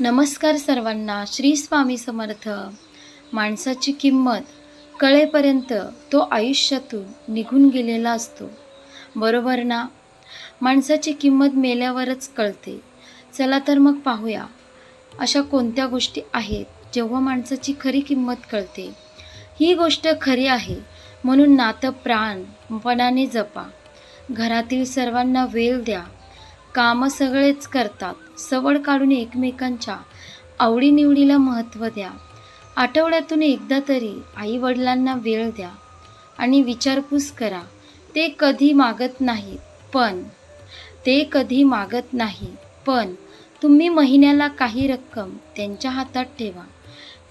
नमस्कार सर्वांना श्री स्वामी समर्थ. माणसाची किंमत कळेपर्यंत तो आयुष्यातून निघून गेलेला असतो. बरोबर ना? माणसाची किंमत मेल्यावरच कळते. चला तर मग पाहूया. अशा कोणत्या गोष्टी आहेत जेव्हा माणसाची खरी किंमत कळते? ही गोष्ट खरी आहे म्हणून नातं प्राणपणाने जपा. घरातील सर्वांना वेळ द्या. कामं सगळेच करतात. सवड काढून एकमेकांच्या आवडीनिवडीला महत्त्व द्या. आठवड्यातून एकदा तरी आई वडिलांना वेळ द्या आणि विचारपूस करा ते कधी मागत नाहीत? पण ते कधी मागत नाही पण तुम्ही महिन्याला काही रक्कम त्यांच्या हातात ठेवा.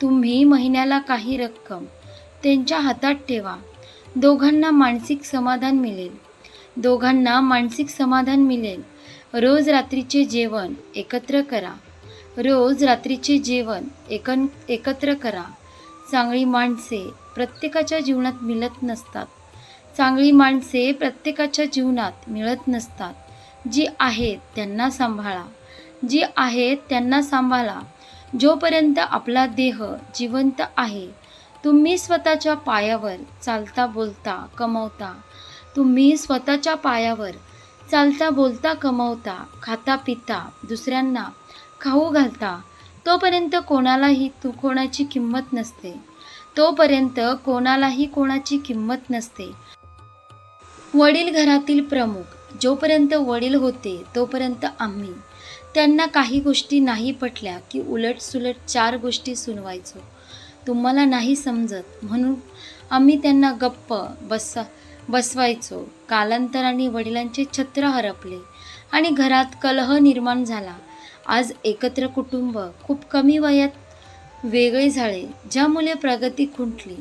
तुम्ही महिन्याला काही रक्कम त्यांच्या हातात ठेवा. दोघांना मानसिक समाधान मिळेल. दोघांना मानसिक समाधान मिळेल. रोज रात्रीचे जेवण एकत्र करा. रोज रात्रीचे जेवण एकन एकत्र करा. चांगली माणसे प्रत्येकाच्या जीवनात मिळत नसतात. चांगली माणसे प्रत्येकाच्या जीवनात मिळत नसतात. जी आहेत त्यांना सांभाळा. जी आहेत त्यांना सांभाळा. जोपर्यंत आपला देह जिवंत आहे तुम्ही स्वतःच्या पायावर चालता बोलता कमवता. तुम्ही स्वतःच्या पायावर चालता बोलता कमवता खाता पिता दुसऱ्यांना खाऊ घालता तोपर्यंत कोणालाही तू कोणाची किंमत नसते. तोपर्यंत कोणालाही कोणाची किंमत नसते. वडील घरातील प्रमुख जोपर्यंत वडील होते तोपर्यंत आम्ही. त्यांना काही गोष्टी नाही पटल्या की उलट सुलट चार गोष्टी सुनवायचो. तुम्हाला नाही समजत म्हणून आम्ही त्यांना गप्प बस बसवायचो. कालांतराने वडिलांचे छत्र हरपले आणि घरात कलह निर्माण झाला. आज एकत्र कुटुंब खूप कमी वयात वेगळे झाले ज्यामुळे प्रगती खुंटली.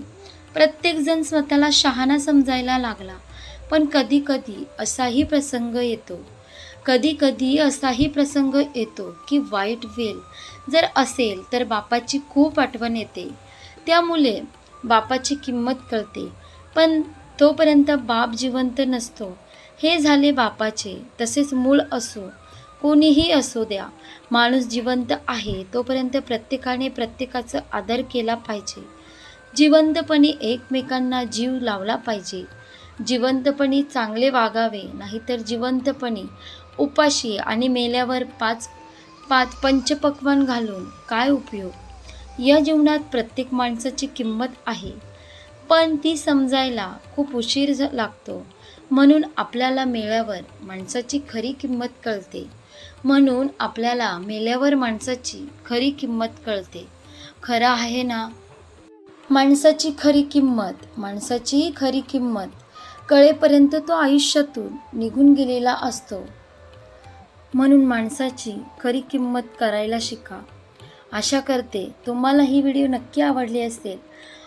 प्रत्येकजण स्वतःला शहाणा समजायला लागला पण कधी कधी असाही प्रसंग येतो. कधी कधी असाही प्रसंग येतो की वाईट वेल जर असेल तर बापाची खूप आठवण येते. त्यामुळे बापाची किंमत कळते पण तोपर्यंत बाप जिवंत नसतो. हे झाले बापाचे तसेच मूळ असो. कोणीही असो द्या. माणूस जिवंत आहे तोपर्यंत प्रत्येकाने प्रत्येकाचा आदर केला पाहिजे. जिवंतपणी एकमेकांना जीव लावला पाहिजे. जिवंतपणी चांगले वागावे नाहीतर जिवंतपणी उपाशी आणि मेल्यावर पाच पाच पंचपक्वान घालून काय उपयोग? या जीवनात प्रत्येक माणसाची किंमत आहे. पण ती समजायला खूप उशीर लागतो. म्हणून आपल्याला मेल्यावर माणसाची खरी किंमत कळते. म्हणून आपल्याला मेल्यावर माणसाची खरी किंमत कळते. खरं आहे ना? माणसाची खरी किंमत माणसाची खरी किंमत कळेपर्यंत तो आयुष्यातून निघून गेलेला असतो. म्हणून माणसाची खरी किंमत करायला शिका. आशा करते तुम्हाला ही व्हिडिओ नक्की आवडली असेल.